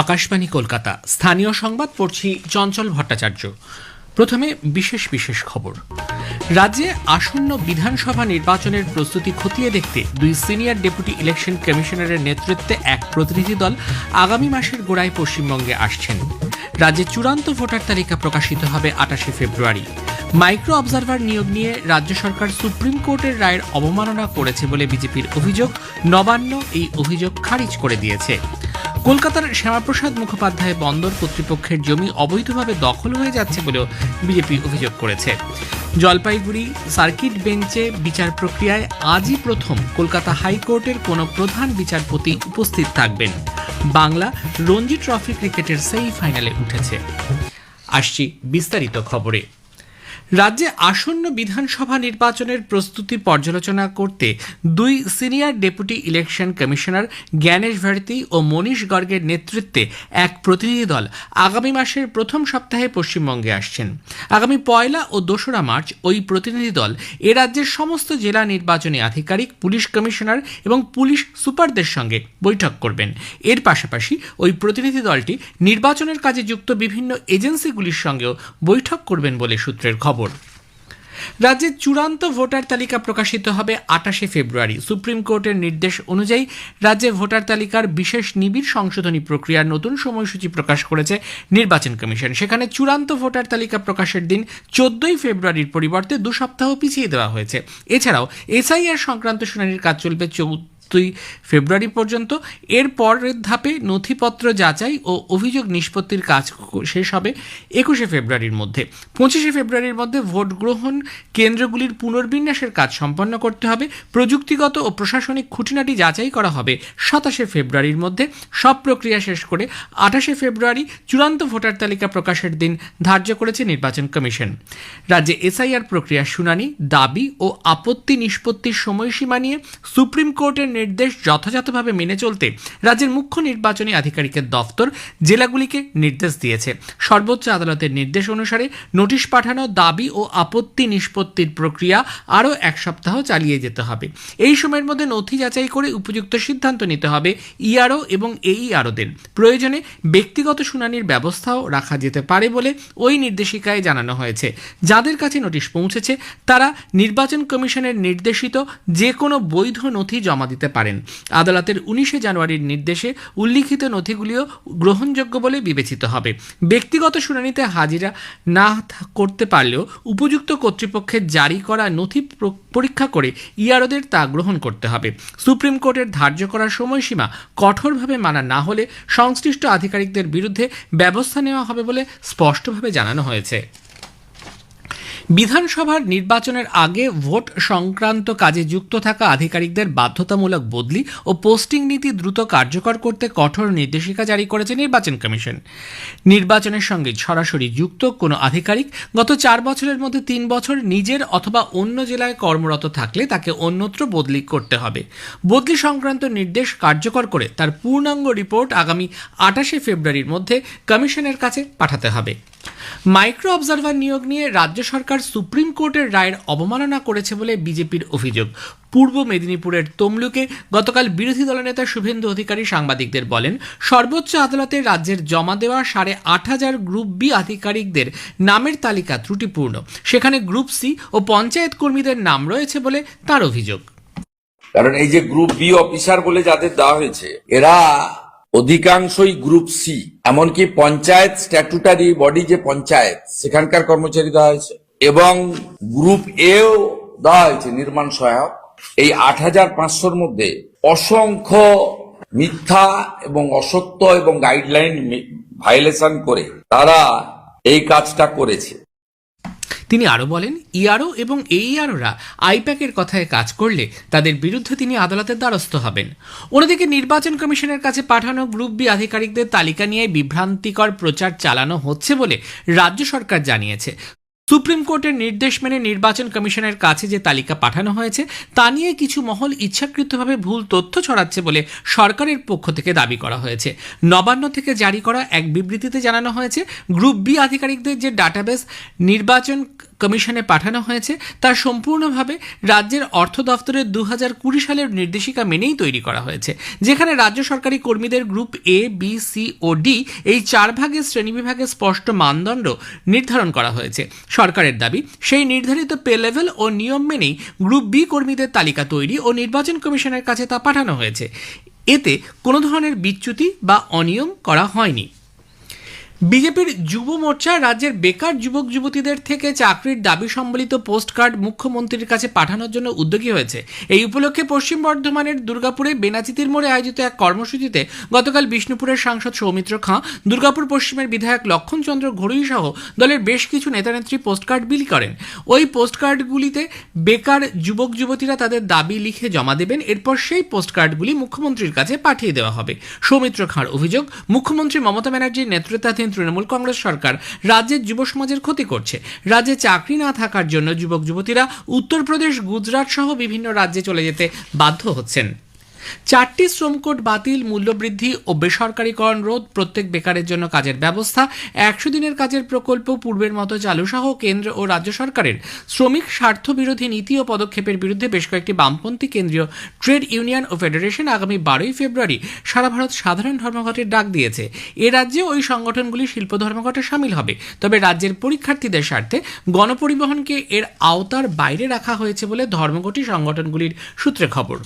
আকাশবাণী কলকাতা। স্থানীয় সংবাদ, পড়ছি চঞ্চল ভট্টাচার্য। প্রথমে বিশেষ বিশেষ খবর। রাজ্যে আসন্ন বিধানসভা নির্বাচনের প্রস্তুতি খতিয়ে দেখতে দুই সিনিয়র ডেপুটি ইলেকশন কমিশনারের নেতৃত্বে এক প্রতিনিধি দল আগামী মাসের গোড়ায় পশ্চিমবঙ্গে আসছেন। রাজ্যে চূড়ান্ত ভোটার তালিকা প্রকাশিত হবে আটাশে ফেব্রুয়ারি। মাইক্রো অবজারভার নিয়োগ নিয়ে রাজ্য সরকার সুপ্রিম কোর্টের রায়ের অবমাননা করেছে বলে বিজেপির অভিযোগ। নবান্ন এই অভিযোগ খারিজ করে দিয়েছে। কলকাতার শ্যামাপ্রসাদ মুখোপাধ্যায় বন্দর কর্তৃপক্ষের জমি অবৈধভাবে দখল হয়ে যাচ্ছে বলেও বিজেপি অভিযোগ করেছে। জলপাইগুড়ি সার্কিট বেঞ্চে বিচার প্রক্রিয়ায় আজই প্রথম কলকাতা হাইকোর্টের কোনো প্রধান বিচারপতি উপস্থিত থাকবেন। বাংলা রঞ্জি ট্রফি ক্রিকেটের সেমিফাইনালে উঠেছে। আসছি বিস্তারিত খবরে। রাজ্যে আসন্ন বিধানসভা নির্বাচনের প্রস্তুতি পর্যালোচনা করতে দুই senior deputy election commissioner Gyanesh Bharati ও মনীষ গর্গের নেতৃত্বে এক প্রতিনিধি দল আগামী মাসের প্রথম সপ্তাহে পশ্চিমবঙ্গে আসছেন। আগামী পয়লা ও দোসরা মার্চ ওই প্রতিনিধি দল এ রাজ্যের সমস্ত জেলা নির্বাচনী আধিকারিক, পুলিশ কমিশনার এবং পুলিশ সুপারদের সঙ্গে বৈঠক করবেন। এর পাশাপাশি ওই প্রতিনিধি দলটি নির্বাচনের কাজে যুক্ত বিভিন্ন এজেন্সিগুলির সঙ্গেও বৈঠক করবেন বলে সূত্রের খবর। রাজ্যে চূড়ান্ত ভোটার তালিকা প্রকাশিত হবে আটাশে ফেব্রুয়ারি। সুপ্রিম কোর্টের নির্দেশ অনুযায়ী রাজ্যে ভোটার তালিকার বিশেষ নিবিড় সংশোধনী প্রক্রিয়ার নতুন সময়সূচি প্রকাশ করেছে নির্বাচন কমিশন। সেখানে চূড়ান্ত ভোটার তালিকা প্রকাশের দিন চোদ্দই ফেব্রুয়ারির পরিবর্তে দু সপ্তাহ পিছিয়ে দেওয়া হয়েছে। এছাড়াও এসআইআর সংক্রান্ত শুনানির কাজ চলবে চৌদ্দই ফেব্রুয়ারি পর্যন্ত। এর পরের ধাপে নথিপত্র যাচাই ও অভিযোগ নিষ্পত্তির কাজ শেষ হবে একুশে ফেব্রুয়ারির মধ্যে। পঁচিশে ফেব্রুয়ারির মধ্যে ভোট গ্রহণ কেন্দ্রগুলির পুনর্বিন্যাসের কাজ সম্পন্ন করতে হবে। প্রযুক্তিগত ও প্রশাসনিক খুঁটিনাটি যাচাই করা হবে সাতাশে ফেব্রুয়ারির মধ্যে। সব প্রক্রিয়া শেষ করে আঠাশে ফেব্রুয়ারি চূড়ান্ত ভোটার তালিকা প্রকাশের দিন ধার্য করেছে নির্বাচন কমিশন। রাজ্যে এসআইআর প্রক্রিয়ার শুনানি, দাবি ও আপত্তি নিষ্পত্তির সময়সীমা নিয়ে সুপ্রিম কোর্টের নির্দেশ যথাযথভাবে মেনে চলতে রাজ্যের মুখ্য নির্বাচনী আধিকারিকের দফতর জেলাগুলিকে নির্দেশ দিয়েছে। সর্বোচ্চ আদালতের নির্দেশ অনুসারে নোটিশ পাঠানো, দাবি ও আপত্তি নিষ্পত্তির প্রক্রিয়া আরও এক সপ্তাহ চালিয়ে যেতে হবে। এই সময়ের মধ্যে নথি যাচাই করে উপযুক্ত সিদ্ধান্ত নিতে হবে ইআরও এবং এইআরওদের। প্রয়োজনে ব্যক্তিগত শুনানির ব্যবস্থাও রাখা যেতে পারে বলে ওই নির্দেশিকায় জানানো হয়েছে। যাদের কাছে নোটিশ পৌঁছেছে, তারা নির্বাচন কমিশনের নির্দেশিত যে কোনো বৈধ নথি জমা দিতে পারেন। আদালতের উনিশে জানুয়ারির নির্দেশে উল্লিখিত নথিগুলিও গ্রহণযোগ্য বলে বিবেচিত হবে। ব্যক্তিগত শুনানিতে হাজিরা না করতে পারলেও উপযুক্ত কর্তৃপক্ষের জারি করা নথি পরীক্ষা করে ইয়ারোদের তা গ্রহণ করতে হবে। সুপ্রিম কোর্টের ধার্য করার সময়সীমা কঠোরভাবে মানা না হলে সংশ্লিষ্ট আধিকারিকদের বিরুদ্ধে ব্যবস্থা নেওয়া হবে বলে স্পষ্টভাবে জানানো হয়েছে। বিধানসভার নির্বাচনের আগে ভোট সংক্রান্ত কাজে যুক্ত থাকা আধিকারিকদের বাধ্যতামূলক বদলি ও পোস্টিং নীতি দ্রুত কার্যকর করতে কঠোর নির্দেশিকা জারি করেছে নির্বাচন কমিশন। নির্বাচনের সঙ্গে সরাসরি যুক্ত কোনো আধিকারিক গত চার বছরের মধ্যে তিন বছর নিজের অথবা অন্য জেলায় কর্মরত থাকলে তাকে অন্যত্র বদলি করতে হবে। বদলি সংক্রান্ত নির্দেশ কার্যকর করে তার পূর্ণাঙ্গ রিপোর্ট আগামী আটাশে ফেব্রুয়ারির মধ্যে কমিশনের কাছে পাঠাতে হবে। মাইক্রো অবজারভার নিয়োগ নিয়ে রাজ্য সরকার সুপ্রিম কোর্টের রায়ের অবমাননা করেছে বলে বিজেপির অভিযোগ। পূর্ব মেদিনীপুরের তমলুকে গতকাল বিরোধী দলনেতা শুভেন্দু অধিকারী সাংবাদিকদের বলেন, সর্বোচ্চ আদালতে রাজ্যের জমা দেওয়া সাড়ে আট হাজার গ্রুপ বি আধিকারিকদের নামের তালিকা ত্রুটিপূর্ণ। সেখানে গ্রুপ সি ও পঞ্চায়েত কর্মীদের নাম রয়েছে বলে তার অভিযোগ। কারণ এই যে গ্রুপ বি অফিসার বলে যাদের দেওয়া হয়েছে, এরা অধিকাংশই গ্রুপ সি, এমনকি পঞ্চায়েত স্ট্যাটুটারি বডি যে পঞ্চায়েত, সেখানকার কর্মচারী দেওয়া হয়েছে। এবং গ্রুপ এও দেওয়া হয়েছে, নির্মাণ সহায়ক। এই আট হাজার পাঁচশোর মধ্যে অসংখ্য মিথ্যা এবং অসত্য এবং গাইডলাইন ভাইলেশন করে তারা এই কাজটা করেছে। তিনি আরও বলেন ইআরও এবং এইআরওরা আইপ্যাকের কথায় কাজ করলে তাদের বিরুদ্ধে তিনি আদালতের দ্বারস্থ হবেন। অন্যদিকে নির্বাচন কমিশনের কাছে পাঠানো গ্রুপ বি আধিকারিকদের তালিকা নিয়ে বিভ্রান্তিকর প্রচার চালানো হচ্ছে বলে রাজ্য সরকার জানিয়েছে। সুপ্রিম কোর্টের নির্দেশ মেনে নির্বাচন কমিশনের কাছে যে তালিকা পাঠানো হয়েছে, তা নিয়ে কিছু মহল ইচ্ছাকৃতভাবে ভুল তথ্য ছড়াচ্ছে বলে সরকারের পক্ষ থেকে দাবি করা হয়েছে। নবান্ন থেকে জারি করা এক বিবৃতিতে জানানো হয়েছে, গ্রুপ বি আধিকারিকদের যে ডাটাবেস নির্বাচন কমিশনে পাঠানো হয়েছে, তা সম্পূর্ণভাবে রাজ্যের অর্থ দফতরের দু কুড়ি সালের নির্দেশিকা মেনেই তৈরি করা হয়েছে, যেখানে রাজ্য সরকারি কর্মীদের গ্রুপ এ বি সি ও ডি এই চার ভাগের শ্রেণীবিভাগে স্পষ্ট মানদণ্ড নির্ধারণ করা হয়েছে। সরকারের দাবি, সেই নির্ধারিত পে লেভেল ও নিয়ম মেনেই গ্রুপ বি কর্মীদের তালিকা তৈরি ও নির্বাচন কমিশনের কাছে তা পাঠানো হয়েছে। এতে কোনো ধরনের বিচ্যুতি বা অনিয়ম করা হয়নি। বিজেপির যুব মোর্চা রাজ্যের বেকার যুবক যুবতীদের থেকে চাকরির দাবি সম্বলিত পোস্ট কার্ড মুখ্যমন্ত্রীর কাছে পাঠানোর জন্য উদ্যোগী হয়েছে। এই উপলক্ষে পশ্চিম বর্ধমানের দুর্গাপুরে বেনাচিতির মোড়ে আয়োজিত এক কর্মসূচিতে গতকাল বিষ্ণুপুরের সাংসদ সৌমিত্র খাঁ, দুর্গাপুর পশ্চিমের বিধায়ক লক্ষণচন্দ্র ঘড়ুই সহ দলের বেশ কিছু নেতানেত্রী পোস্ট কার্ড বিলি করেন। ওই পোস্ট কার্ডগুলিতে বেকার যুবক যুবতীরা তাদের দাবি লিখে জমা দেবেন, এরপর সেই পোস্ট কার্ডগুলি মুখ্যমন্ত্রীর কাছে পাঠিয়ে দেওয়া হবে। সৌমিত্র খাঁর অভিযোগ, মুখ্যমন্ত্রী মমতা ব্যানার্জির নেতৃত্বাধীন তৃণমূল কংগ্রেস সরকার রাজ্যের যুব সমাজের ক্ষতি করছে। রাজ্যে চাকরি না থাকার জন্য যুবক যুবতীরা উত্তরপ্রদেশ, গুজরাট সহ বিভিন্ন রাজ্যে চলে যেতে বাধ্য হচ্ছেন। চারটি শ্রম কোড বাতিল, মূল্যবৃদ্ধি ও বেসরকারীকরণ রোধ প্রত্যেক বেকারের জন্য কাজের ব্যবস্থা, একশো দিনের কাজের প্রকল্প পূর্বের মতো চালু সহ কেন্দ্র ও রাজ্য সরকারের শ্রমিক স্বার্থ বিরোধী নীতি ও পদক্ষেপের বিরুদ্ধে বেশ কয়েকটি বামপন্থী কেন্দ্রীয় ট্রেড ইউনিয়ন ও ফেডারেশন আগামী বারোই ফেব্রুয়ারি সারা ভারত সাধারণ ধর্মঘটের ডাক দিয়েছে। এ রাজ্যে ওই সংগঠনগুলি শিল্প ধর্মঘটে সামিল হবে। তবে রাজ্যের পরীক্ষার্থীদের স্বার্থে গণপরিবহনকে এর আওতার বাইরে রাখা হয়েছে বলে ধর্মঘটি সংগঠনগুলির সূত্রে খবর।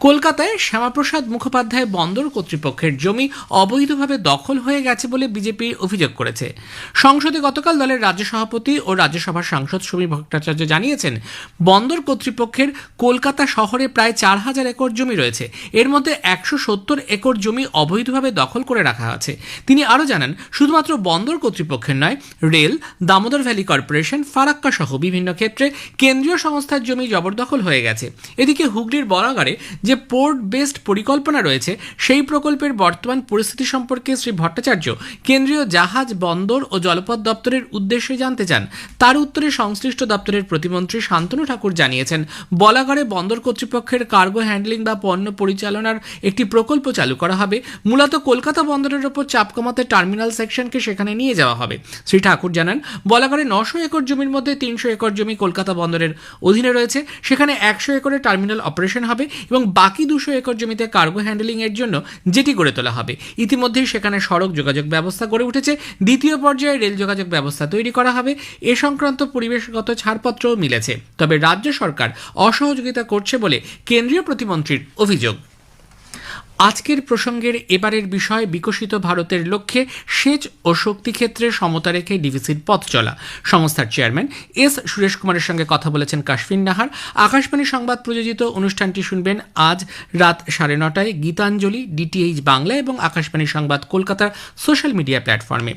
কলকাতায় শ্যামাপ্রসাদ মুখোপাধ্যায় বন্দর কর্তৃপক্ষের জমি অবৈধভাবে দখল হয়ে গেছে বলে বিজেপি অভিযোগ করেছে। সংসদে গতকাল দলের রাজ্য সভাপতি ও রাজ্যসভার সাংসদ সমীর ভট্টাচার্য জানিয়েছেন, বন্দর কর্তৃপক্ষের কলকাতা শহরে প্রায় চার হাজার একর জমি রয়েছে। এর মধ্যে একশো সত্তর একর জমি অবৈধভাবে দখল করে রাখা আছে। তিনি আরও জানান, শুধুমাত্র বন্দর কর্তৃপক্ষের নয়, rail, Damodar valley corporation, Farakka সহ বিভিন্ন ক্ষেত্রে কেন্দ্রীয় সংস্থার জমি জবরদখল হয়ে গেছে। এদিকে হুগলির বরাগাড়ে যে পোর্ট বেসড পরিকল্পনা রয়েছে, সেই প্রকল্পের বর্তমান পরিস্থিতি সম্পর্কে শ্রী ভট্টাচার্য কেন্দ্রীয় জাহাজ, বন্দর ও জলপথ দপ্তরের উদ্দেশ্যে জানতে চান। তার উত্তরে সংশ্লিষ্ট দপ্তরের প্রতিমন্ত্রী শান্তনু ঠাকুর জানিয়েছেন, বলাগড়ে বন্দর কর্তৃপক্ষের কার্গো হ্যান্ডলিং বা পণ্য পরিচালনার একটি প্রকল্প চালু করা হবে। মূলত কলকাতা বন্দরের ওপর চাপ কমাতে টার্মিনাল সেকশনকে সেখানে নিয়ে যাওয়া হবে। শ্রী ঠাকুর জানান, বলাগড়ে নশো একর জমির মধ্যে তিনশো একর জমি কলকাতা বন্দরের অধীনে রয়েছে। সেখানে একশো একরে টার্মিনাল অপারেশন হবে এবং বাকি দুশো একর জমিতে কার্গো হ্যান্ডেলিং এর জন্য যেটি গড়ে তোলা হবে। ইতিমধ্যেই সেখানে সড়ক যোগাযোগ ব্যবস্থা গড়ে উঠেছে। দ্বিতীয় পর্যায়ে রেল যোগাযোগ ব্যবস্থা তৈরি করা হবে। এ সংক্রান্ত পরিবেশগত ছাড়পত্রও মিলেছে। তবে রাজ্য সরকার অসহযোগিতা করছে বলে কেন্দ্রীয় প্রতিমন্ত্রীর অভিযোগ। আজকের প্রসঙ্গের এবারের বিষয়, বিকশিত ভারতের লক্ষ্যে সেচ ও শক্তি ক্ষেত্রে সমতা রেখে ডিভিসির পথ চলা। সংস্থার চেয়ারম্যান এস সুরেশ কুমারের সঙ্গে কথা বলেছেন কাশ্মীর নাহার। আকাশবাণী সংবাদ প্রযোজিত অনুষ্ঠানটি শুনবেন আজ রাত সাড়ে নটায় গীতাঞ্জলি, ডিটিএইচ বাংলা এবং আকাশবাণী সংবাদ কলকাতার সোশ্যাল মিডিয়া প্ল্যাটফর্মে।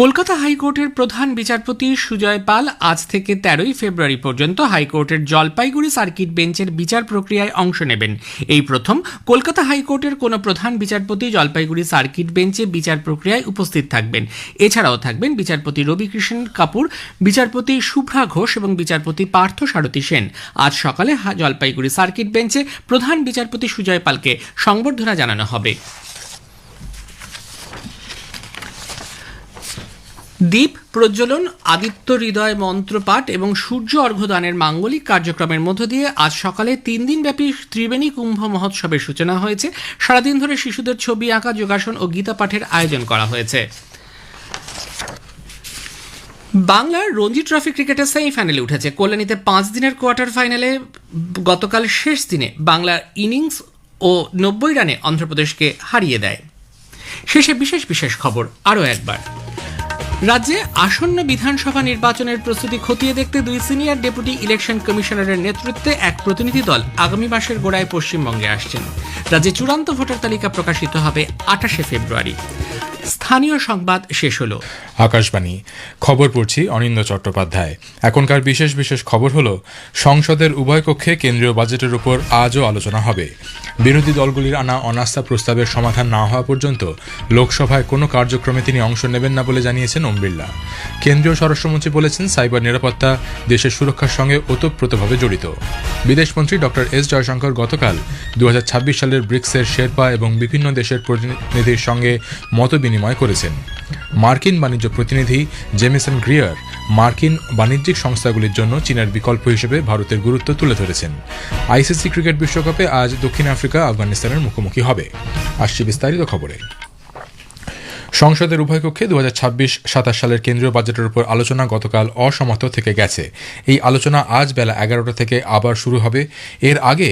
কলকাতা হাইকোর্টের প্রধান বিচারপতি সুজয় পাল আজ থেকে তেরোই ফেব্রুয়ারি পর্যন্ত হাইকোর্টের জলপাইগুড়ি সার্কিট বেঞ্চের বিচার প্রক্রিয়ায় অংশ নেবেন। এই প্রথম কলকাতা হাইকোর্টের কোনো প্রধান বিচারপতি জলপাইগুড়ি সার্কিট বেঞ্চে বিচার প্রক্রিয়ায় উপস্থিত থাকবেন। এছাড়াও থাকবেন বিচারপতি রবিকৃষ্ণ কাপুর, বিচারপতি শুভ্রা ঘোষ এবং বিচারপতি পার্থ সারথী সেন। আজ সকালে জলপাইগুড়ি সার্কিট বেঞ্চে প্রধান বিচারপতি সুজয় পালকে সংবর্ধনা জানানো হবে। দ্বীপ প্রজ্বলন, আদিত্য হৃদয় মন্ত্রপাঠ এবং সূর্য অর্ঘ্যদানের মাঙ্গলিক কার্যক্রমের মধ্য দিয়ে আজ সকালে তিন দিনব্যাপী ত্রিবেণী কুম্ভ মহোৎসবের সূচনা হয়েছে। সারাদিন ধরে শিশুদের ছবি আঁকা, যোগাসন ও গীতা পাঠের আয়োজন করা হয়েছে। বাংলার রঞ্জি ট্রফি ক্রিকেটের সেমিফাইনালে উঠেছে। কল্যাণীতে পাঁচ দিনের কোয়ার্টার ফাইনালে গতকাল শেষ দিনে বাংলার ইনিংস ও নব্বই রানে অন্ধ্রপ্রদেশকে হারিয়ে দেয়। শেষে বিশেষ বিশেষ খবর আরও একবার। রাজ্যে আসন্ন বিধানসভা নির্বাচনের প্রস্তুতি খতিয়ে দেখতে দুই সিনিয়র ডেপুটি ইলেকশন কমিশনারের নেতৃত্বে এক প্রতিনিধি দল আগামী মাসের গোড়ায় পশ্চিমবঙ্গে আসছেন। রাজ্যে চূড়ান্ত ভোটার তালিকা প্রকাশিত হবে আঠাশে ফেব্রুয়ারি। স্থানীয় সংবাদ শেষ হলো। আকাশবাণী, খবর পড়ছি অনিন্দ চট্টোপাধ্যায়। এখনকার বিশেষ বিশেষ খবর হলো, সংসদের উভয় কক্ষে কেন্দ্রীয় বাজেটের উপর আজও আলোচনা হবে। বিরোধী দলগুলির আনা অনাস্থা প্রস্তাবের সমাধান না হওয়া পর্যন্ত লোকসভায় কোনো কার্যক্রমে তিনি অংশ নেবেন না বলে জানিয়েছেন ওম বিড়লা। কেন্দ্রীয় স্বরাষ্ট্রমন্ত্রী বলেছেন, সাইবার নিরাপত্তা দেশের সুরক্ষার সঙ্গে ওতপ্রোতভাবে জড়িত। বিদেশমন্ত্রী ডক্টর এস জয়শঙ্কর গতকাল দু হাজার ছাব্বিশ সালের ব্রিক্সের শেরপা এবং বিভিন্ন দেশের প্রতিনিধির সঙ্গে মত বিনিময় করেছেন। মার্কিন বাণিজ্য প্রতিনিধি জেমিসন গ্রিয়ার মার্কিন বাণিজ্যিক সংস্থাগুলির জন্য চীনের বিকল্প হিসেবে ভারতের গুরুত্ব তুলে ধরেছেন। আইসিসি ক্রিকেট বিশ্বকাপে আজ দক্ষিণ আফ্রিকা, আফগানিস্তানের মুখোমুখি হবে। আসছে বিস্তারিত খবরে। সংসদের উভয় কক্ষে দু হাজার ছাব্বিশ সাতাশ সালের কেন্দ্রীয় বাজেটের উপর আলোচনা গতকাল অসমাপ্ত থেকে গেছে। এই আলোচনা আজ বেলা এগারোটা থেকে আবার শুরু হবে। এর আগে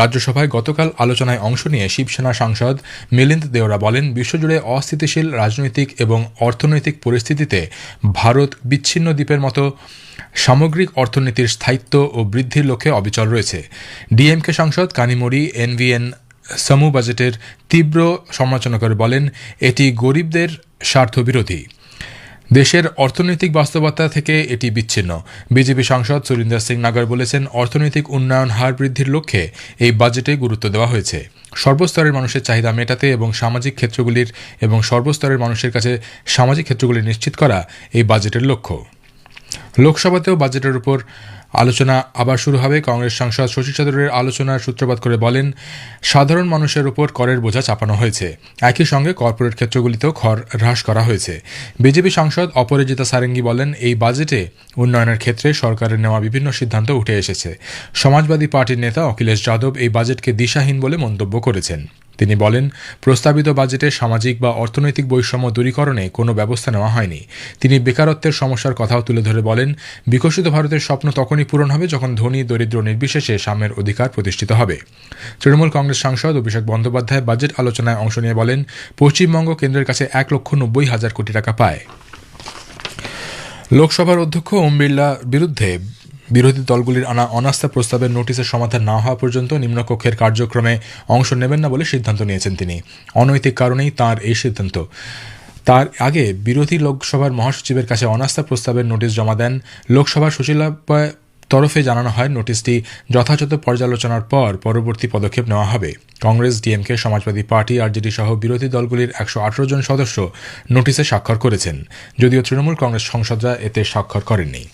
রাজ্যসভায় গতকাল আলোচনায় অংশ নিয়ে শিবসেনা সাংসদ মিলিন্দ দেওরা বলেন, বিশ্বজুড়ে অস্থিতিশীল রাজনৈতিক এবং অর্থনৈতিক পরিস্থিতিতে ভারত বিচ্ছিন্ন দ্বীপের মতো সামগ্রিক অর্থনীতির স্থায়িত্ব ও বৃদ্ধির লক্ষ্যে অবিচল রয়েছে। ডিএমকে সাংসদ কানিমোড়ি, এনভিএন সমু বাজেটের তীব্র সমালোচনা করে বলেন, এটি গরিবদের স্বার্থবিরোধী। দেশের অর্থনৈতিক বাস্তবতা থেকে এটি বিচ্ছিন্ন। বিজেপি সাংসদ সুরিন্দর সিং নাগার বলেছেন, অর্থনৈতিক উন্নয়ন হার বৃদ্ধির লক্ষ্যে এই বাজেটে গুরুত্ব দেওয়া হয়েছে। সর্বস্তরের মানুষের চাহিদা মেটাতে এবং সামাজিক ক্ষেত্রগুলির এবং সর্বস্তরের মানুষের কাছে সামাজিক ক্ষেত্রগুলি নিশ্চিত করা এই বাজেটের লক্ষ্য। লোকসভাতেও বাজেটের উপর আলোচনা আবার শুরু হবে। কংগ্রেস সাংসদ শশী চাদুরের আলোচনার সূত্রপাত করে বলেন, সাধারণ মানুষের উপর করের বোঝা চাপানো হয়েছে। একই সঙ্গে কর্পোরেট ক্ষেত্রগুলিতেও কর হ্রাস করা হয়েছে। বিজেপি সাংসদ অপরাজিতা সারেঙ্গি বলেন, এই বাজেটে উন্নয়নের ক্ষেত্রে সরকারের নেওয়া বিভিন্ন সিদ্ধান্ত উঠে এসেছে। সমাজবাদী পার্টির নেতা অখিলেশ যাদব এই বাজেটকে দিশাহীন বলে মন্তব্য করেছেন। তিনি বলেন, প্রস্তাবিত বাজেটে সামাজিক বা অর্থনৈতিক বৈষম্য দূরীকরণে কোনো ব্যবস্থা নেওয়া হয়নি। তিনি বেকারত্বের সমস্যার কথাও তুলে ধরে বলেন, বিকশিত ভারতের স্বপ্ন তখনই পূরণ হবে যখন ধনী, দরিদ্র, নির্বিশেষে সাম্যের অধিকার প্রতিষ্ঠিত হবে। তৃণমূল কংগ্রেস সাংসদ অভিষেক বন্দ্যোপাধ্যায় বাজেট আলোচনায় অংশ নিয়ে বলেন, পশ্চিমবঙ্গ কেন্দ্রের কাছে এক লক্ষ নব্বই হাজার কোটি টাকা পায়। লোকসভার অধ্যক্ষ ওম বিড়লার বিরুদ্ধে বিরোধী দলগুলির আনা অনাস্থা প্রস্তাবের নোটিশের সমাধান না হওয়া পর্যন্ত নিম্নকক্ষের কার্যক্রমে অংশ নেবেন না বলে সিদ্ধান্ত নিয়েছেন তিনি। অনৈতিক কারণেই তার এই সিদ্ধান্ত। তার আগে বিরোধী লোকসভার মহাসচিবের কাছে অনাস্থা প্রস্তাবের নোটিশ জমা দেন। লোকসভার সচিবালয় তরফে জানানো হয়, নোটিশটি যথাযথ পর্যালোচনার পর পরবর্তী পদক্ষেপ নেওয়া হবে। কংগ্রেস, ডিএমকে, সমাজবাদী পার্টি, আরজেডি সহ বিরোধী দলগুলির একশো আঠারো জন সদস্য নোটিশে স্বাক্ষর করেছেন। যদিও তৃণমূল কংগ্রেস সংসদরা এতে স্বাক্ষর করেননি।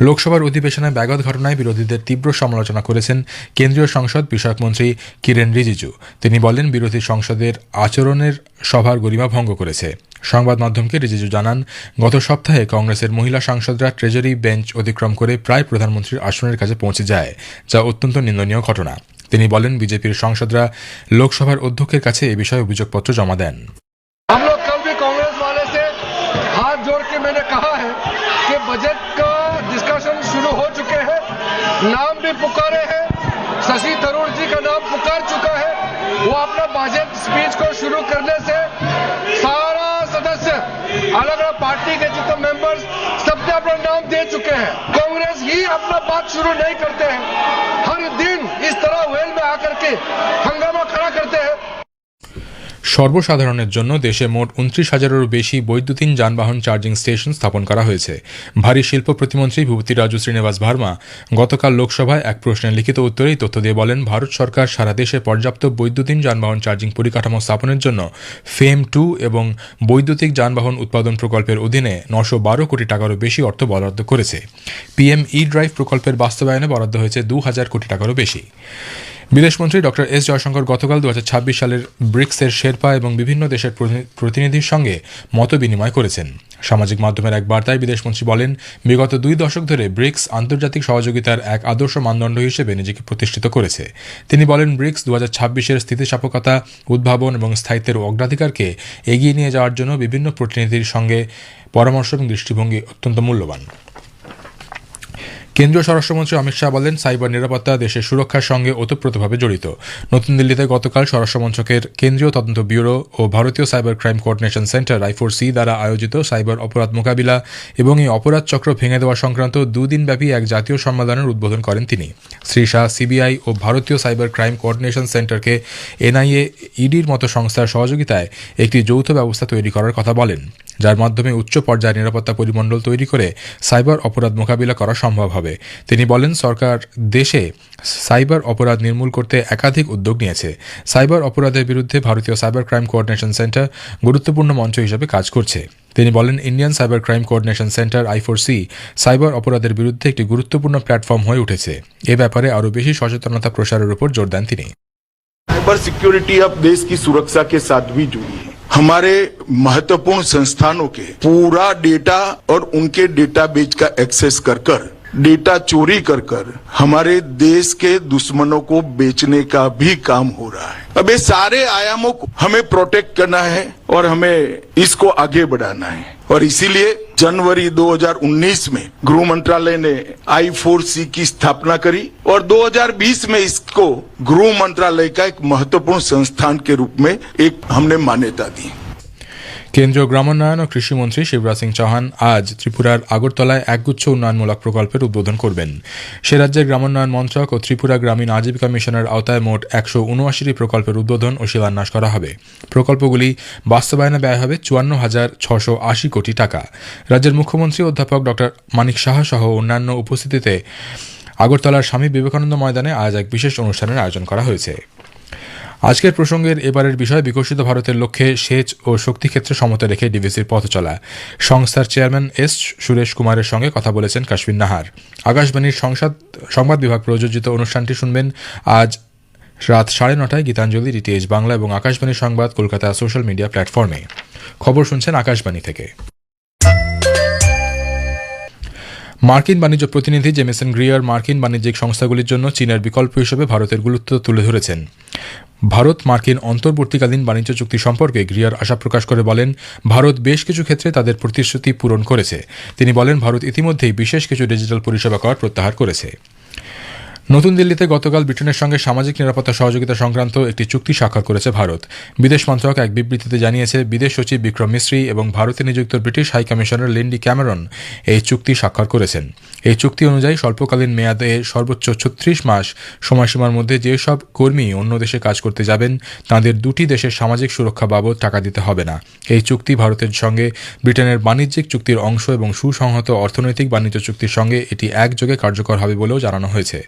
লোকসভার অধিবেশনে ব্যাগত ঘটনায় বিরোধীদের তীব্র সমালোচনা করেছেন কেন্দ্রীয় সংসদ বিষয়ক মন্ত্রী কিরেন রিজিজু তিনি বলেন বিরোধী সংসদের আচরণের সভার গরিমা ভঙ্গ করেছে সংবাদ মাধ্যমকে রিজিজু জানান গত সপ্তাহে কংগ্রেসের মহিলা সাংসদরা ট্রেজারি বেঞ্চ অতিক্রম করে প্রায় প্রধানমন্ত্রীর আসনের কাছে পৌঁছে যায় যা অত্যন্ত নিন্দনীয় ঘটনা তিনি বলেন বিজেপির সাংসদরা লোকসভার অধ্যক্ষের কাছে এ বিষয়ে অভিযোগপত্র জমা দেন हम लोग कल भी कांग्रेस वाले से हाथ जोड़ के मैंने कहा है कि बजट नाम भी पुकारे हैं। शशि थरूर जी का नाम पुकार चुका है। वो अपना भाजपा स्पीच को शुरू करने से सारा सदस्य, अलग अलग पार्टी के जितने मेंबर्स सबने अपना नाम दे चुके हैं। कांग्रेस ही अपना बात शुरू नहीं करते हैं। हर दिन इस तरह वेल में आकर के हंगामा खड़ा करते हैं। সর্বসাধারণের জন্য দেশে মোট উনত্রিশ হাজারেরও বেশি বৈদ্যুতিন যানবাহন চার্জিং স্টেশন স্থাপন করা হয়েছে। ভারী শিল্প প্রতিমন্ত্রী ভূপতি রাজু শ্রীনিবাস ভার্মা গতকাল লোকসভায় এক প্রশ্নের লিখিত উত্তরে তথ্য দিয়ে বলেন, ভারত সরকার সারা দেশে পর্যাপ্ত বৈদ্যুতিন যানবাহন চার্জিং পরিকাঠামো স্থাপনের জন্য ফেম টু এবং বৈদ্যুতিক যানবাহন উৎপাদন প্রকল্পের অধীনে নশো বারো কোটি টাকারও বেশি অর্থ বরাদ্দ করেছে। পিএম ই ড্রাইভ প্রকল্পের বাস্তবায়নে বরাদ্দ হয়েছে দু হাজার কোটি টাকারও বেশি। বিদেশমন্ত্রী ডক্টর এস জয়শঙ্কর গতকাল দু হাজার ছাব্বিশ সালের ব্রিক্সের শেরপা এবং বিভিন্ন দেশের প্রতি- প্রতিনিধির সঙ্গে মত বিনিময় করেছেন। সামাজিক মাধ্যমের এক বার্তায় বিদেশমন্ত্রী বলেন, বিগত দুই দশক ধরে ব্রিক্স আন্তর্জাতিক সহযোগিতার এক আদর্শ মানদণ্ড হিসেবে নিজেকে প্রতিষ্ঠিত করেছে। তিনি বলেন, ব্রিক্স দু হাজার ছাব্বিশের স্থিতিস্থাপকতা, উদ্ভাবন এবং স্থায়িত্বের অগ্রাধিকারকে এগিয়ে নিয়ে যাওয়ার জন্য বিভিন্ন প্রতিনিধির সঙ্গে পরামর্শ এবং দৃষ্টিভঙ্গি অত্যন্ত মূল্যবান। কেন্দ্রীয় স্বরাষ্ট্রমন্ত্রী অমিত শাহ বলেন, সাইবার নিরাপত্তা দেশের সুরক্ষার সঙ্গে ওতপ্রোতভাবে জড়িত। নতুন দিল্লিতে গতকাল স্বরাষ্ট্রমন্ত্রকের কেন্দ্রীয় তদন্ত ব্যুরো ও ভারতীয় cyber crime coordination centre I four C, দ্বারা আয়োজিত সাইবার অপরাধ মোকাবিলা এবং এই অপরাধ চক্র ভেঙে দেওয়া সংক্রান্ত দুদিনব্যাপী এক জাতীয় সম্মেলনের উদ্বোধন করেন তিনি। শ্রী শাহ সিবিআই ও ভারতীয় সাইবার ক্রাইম কোঅর্ডিনেশন সেন্টারকে এনআইএ, ইডির মতো সংস্থার সহযোগিতায় একটি যৌথ ব্যবস্থা তৈরি করার কথা বলেন। যার মাধ্যমে উচ্চ পর্যায়ের নিরাপত্তা পরিমণ্ডল তৈরি করে সাইবার অপরাধ মোকাবিলা করা সম্ভব হবে তিনি বলেন সরকার দেশে সাইবার অপরাধ নির্মূল করতে একাধিক উদ্যোগ নিয়েছে সাইবার অপরাধের বিরুদ্ধে ভারতীয় সাইবার ক্রাইম কোঅর্ডিনেশন সেন্টার গুরুত্বপূর্ণ মঞ্চ হিসেবে কাজ করছে তিনি বলেন Indian cyber crime coordination centre I four C cyber অপরাধের বিরুদ্ধে একটি গুরুত্বপূর্ণ প্ল্যাটফর্ম হয়ে উঠেছে এ ব্যাপারে আরও বেশি সচেতনতা প্রসারের উপর জোর দেন তিনি साइबर सिक्योरिटी अब देश की सुरक्षा के साथ भी जुड़ी है हमारे महत्वपूर्ण संस्थानों के पूरा डेटा और उनके डेटाबेस का एक्सेस कर कर, डेटा चोरी कर कर हमारे देश के दुश्मनों को बेचने का भी काम हो रहा है। अब ये सारे आयामों को हमें प्रोटेक्ट करना है और हमें इसको आगे बढ़ाना है। और इसीलिए जनवरी 2019 में गृह मंत्रालय ने आई फोर सी की स्थापना करी और 2020 में इसको गृह मंत्रालय का एक महत्वपूर्ण संस्थान के रूप में एक हमने मान्यता दी। কেন্দ্রীয় গ্রামোন্নয়ন ও কৃষিমন্ত্রী শিবরাজ সিং চৌহান আজ ত্রিপুরার আগরতলায় একগুচ্ছ উন্নয়নমূলক প্রকল্পের উদ্বোধন করবেন। সে রাজ্যের গ্রামোন্নয়ন মন্ত্রক ও ত্রিপুরা গ্রামীণ আজীবিকা মিশনের আওতায় মোট একশো উনআশিটি প্রকল্পের উদ্বোধন ও শিলান্যাস করা হবে। প্রকল্পগুলি বাস্তবায়নে ব্যয় হবে চুয়ান্ন হাজার ছশো আশি কোটি টাকা। রাজ্যের মুখ্যমন্ত্রী অধ্যাপক ডক্টর মানিক সাহা সহ অন্যান্য উপস্থিতিতে আগরতলার স্বামী বিবেকানন্দ ময়দানে আজ এক বিশেষ অনুষ্ঠানের আয়োজন করা হয়েছে। আজকের প্রসঙ্গের এবারের বিষয়, বিকশিত ভারতের লক্ষ্যে সেচ ও শক্তি ক্ষেত্রে সমতা রেখে ডিভিসির পথ চলা। সংস্থার চেয়ারম্যান এস সুরেশ কুমারের সঙ্গে কথা বলেছেন কাশ্মীর নাহার। আকাশবাণীর সংসদ, সংবাদ বিভাগ প্রযোজিত অনুষ্ঠানটি শুনবেন আজ রাত সাড়ে নটায় গীতাঞ্জলি ডিটিএইচ বাংলা এবং আকাশবাণী সংবাদ কলকাতা সোশ্যাল মিডিয়া প্ল্যাটফর্মে। খবর শুনছেন আকাশবাণী থেকে। মার্কিন বাণিজ্য প্রতিনিধি জেমিসন গ্রিয়ার মার্কিন বাণিজ্যিক সংস্থাগুলির জন্য চীনের বিকল্প হিসেবে ভারতের গুরুত্ব তুলে ধরেছেন। ভারত মার্কিন অন্তর্বর্তীকালীন বাণিজ্য চুক্তি সম্পর্কে গ্রিয়ার আশা প্রকাশ করে বলেন, ভারত বেশ কিছু ক্ষেত্রে তাদের প্রতিশ্রুতি পূরণ করেছে। তিনি বলেন, ভারত ইতিমধ্যেই বিশেষ কিছু ডিজিটাল পরিষেবা কর প্রত্যাহার করেছে। নতুন দিল্লিতে গতকাল ব্রিটেনের সঙ্গে সামাজিক নিরাপত্তা সহযোগিতা সংক্রান্ত একটি চুক্তি স্বাক্ষর করেছে ভারত। বিদেশ মন্ত্রক এক বিবৃতিতে জানিয়েছে, বিদেশ সচিব বিক্রম মিশ্রি এবং ভারতে নিযুক্ত British high commissioner Lindy Cameron এই চুক্তি স্বাক্ষর করেছেন। এই চুক্তি অনুযায়ী স্বল্পকালীন মেয়াদে সর্বোচ্চ ছত্রিশ মাস সময়সীমার মধ্যে যেসব কর্মী অন্য দেশে কাজ করতে যাবেন, তাদের দুটি দেশের সামাজিক সুরক্ষা বাবদ টাকা দিতে হবে না। এই চুক্তি ভারতের সঙ্গে ব্রিটেনের বাণিজ্যিক চুক্তির অংশ এবং সুসংহত অর্থনৈতিক বাণিজ্য চুক্তির সঙ্গে এটি একযোগে কার্যকর হবে বলেও জানানো হয়েছে।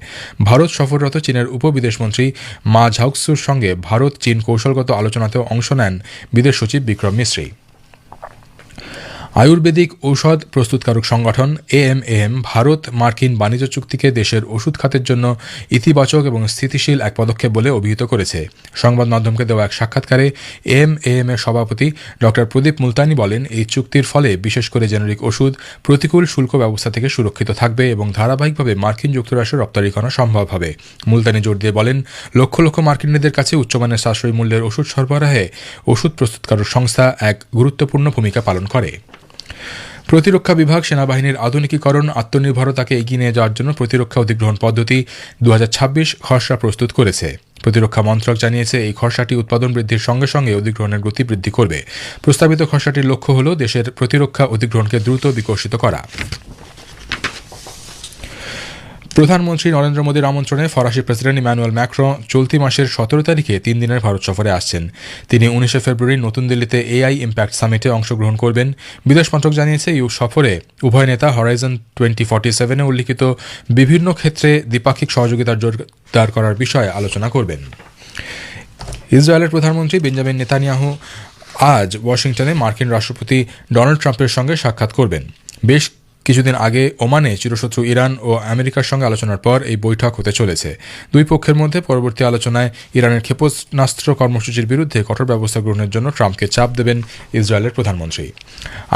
ভারত সফররত চীনের উপবিদেশমন্ত্রী মা ঝাউকসুর সঙ্গে ভারত চীন কৌশলগত আলোচনাতেও অংশ নেন বিদেশ সচিব বিক্রম মিশ্রি আয়ুর্বেদিক ঔষধ প্রস্তুতকারক সংগঠন এএমএম ভারত মার্কিন বাণিজ্য চুক্তিকে দেশের ওষুধ খাতের জন্য ইতিবাচক এবং স্থিতিশীল এক পদক্ষেপ বলে অভিহিত করেছে। সংবাদ মাধ্যমকে দেওয়া এক সাক্ষাৎকারে এএমএএম এর সভাপতি ডক্টর প্রদীপ মুলতানি বলেন, এই চুক্তির ফলে বিশেষ করে জেনারিক ওষুধ প্রতিকূল শুল্ক ব্যবস্থা থেকে সুরক্ষিত থাকবে এবং ধারাবাহিকভাবে মার্কিন যুক্তরাষ্ট্রে রপ্তানি করা সম্ভব হবে। মুলতানি জোর দিয়ে বলেন, লক্ষ লক্ষ মার্কিনীদের কাছে উচ্চমানের সাশ্রয়ী মূল্যের ওষুধ সরবরাহে ওষুধ প্রস্তুতকারক সংস্থা এক গুরুত্বপূর্ণ ভূমিকা পালন করে। প্রতিরক্ষা বিভাগ সেনাবাহিনীর আধুনিকীকরণ, আত্মনির্ভরতাকে এগিয়ে নিয়ে যাওয়ার জন্য প্রতিরক্ষা অধিগ্রহণ পদ্ধতি দু হাজার ছাব্বিশ খসড়া প্রস্তুত করেছে। প্রতিরক্ষা মন্ত্রক জানিয়েছে, এই খসড়াটি উৎপাদন বৃদ্ধির সঙ্গে সঙ্গে অধিগ্রহণের গতি বৃদ্ধি করবে। প্রস্তাবিত খসড়াটির লক্ষ্য হল দেশের প্রতিরক্ষা অধিগ্রহণকে দ্রুত বিকশিত করা। প্রধানমন্ত্রী নরেন্দ্র মোদীর আমন্ত্রণে ফরাসি প্রেসিডেন্ট ইম্যানুয়েল ম্যাক্রো চলতি মাসের সতেরো তারিখে তিন দিনের ভারত সফরে আসছেন। তিনি উনিশে ফেব্রুয়ারি নতুন দিল্লিতে এআই ইম্প্যাক্ট সামিটে অংশগ্রহণ করবেন। বিদেশ মন্ত্রক জানিয়েছে ইউ সফরে উভয় নেতা হরাইজন টোয়েন্টি ফর্টি সেভেনে উল্লিখিত বিভিন্ন ক্ষেত্রে দ্বিপাক্ষিক সহযোগিতার জোরদার করার বিষয়ে আলোচনা করবেন। ইসরায়েলের প্রধানমন্ত্রী বেঞ্জামিন নেতানিয়াহু আজ ওয়াশিংটনে মার্কিন রাষ্ট্রপতি ডোনাল্ড ট্রাম্পের সঙ্গে সাক্ষাৎ করবেন। বেশ কিছুদিন আগে ওমানে চিরশত্রু ইরান ও আমেরিকার সঙ্গে আলোচনার পর এই বৈঠক হতে চলেছে। দুই পক্ষের মধ্যে পরবর্তী আলোচনায় ইরানের ক্ষেপণাস্ত্র কর্মসূচির বিরুদ্ধে কঠোর ব্যবস্থা গ্রহণের জন্য ট্রাম্পকে চাপ দেবেন ইসরায়েলের প্রধানমন্ত্রী।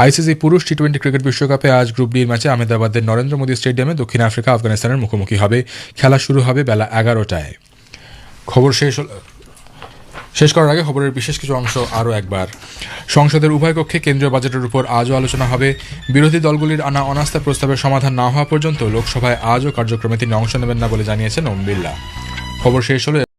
আইসিসি পুরুষ টি টোয়েন্টি ক্রিকেট বিশ্বকাপে আজ গ্রুপ ডির ম্যাচে আহমেদাবাদের নরেন্দ্র মোদী স্টেডিয়ামে দক্ষিণ আফ্রিকা আফগানিস্তানের মুখোমুখি হবে। খেলা শুরু হবে বেলা এগারোটায়। খবর শেষ শেষ করার আগে খবরের বিশেষ কিছু অংশ আরও একবার। সংসদের উভয় কক্ষে কেন্দ্রীয় বাজেটের উপর আজও আলোচনা হবে। বিরোধী দলগুলির আনা অনাস্থা প্রস্তাবের সমাধান না হওয়া পর্যন্ত লোকসভায় আজও কার্যক্রমে তিনি অংশ নেবেন না বলে জানিয়েছেন ওম বিড়লা। খবর শেষ হলো